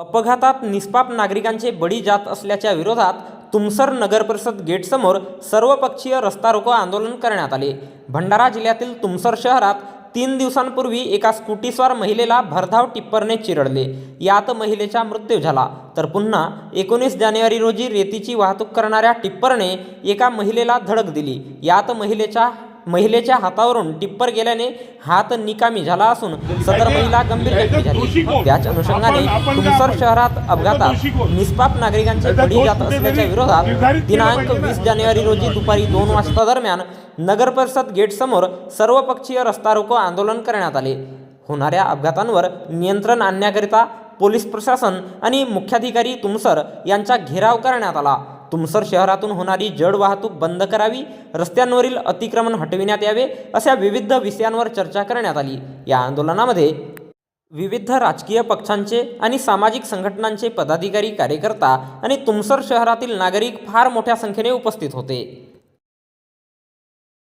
अपघातात निष्पाप नागरिकांचे बळी जात असल्याच्या विरोधात तुमसर नगरपरिषद गेटसमोर सर्वपक्षीय रस्ता रोको आंदोलन करण्यात आले. भंडारा जिल्ह्यातील तुमसर शहरात तीन दिवसांपूर्वी एका स्कूटीस्वार महिलेला भरधाव टिप्परने चिरडले. यात महिलेचा मृत्यू झाला. तर पुन्हा एकोणीस जानेवारी रोजी रेतीची वाहतूक करणाऱ्या टिप्परने एका महिलेला धडक दिली. यात महिलेच्या महिलेच्या हातावरून टिप्पर गेल्याने हात निकामी झाला असून सदर महिला गंभीर जखमी झाली. त्याच अनुषंगाने तुमसर शहरात अपघातात निष्पाप नागरिकांचे बळी जात असल्याच्या विरोधात दिनांक वीस जानेवारी रोजी दुपारी दोन वाजता दरम्यान नगरपरिषद गेटसमोर सर्वपक्षीय रस्ता रोको आंदोलन करण्यात आले. होणाऱ्या अपघातांवर नियंत्रण आणण्याकरिता पोलीस प्रशासन आणि मुख्याधिकारी तुमसर यांचा घेराव करण्यात आला. तुमसर शहरातून होणारी जड वाहतूक बंद करावी रस्त्यांवरील अतिक्रमण हटविण्यात यावे अशा विविध विषयांवर चर्चा करण्यात आली. या आंदोलनामध्ये विविध राजकीय पक्षांचे आणि सामाजिक संघटनांचे पदाधिकारी कार्यकर्ता आणि तुमसर शहरातील नागरिक फार मोठ्या संख्येने उपस्थित होते.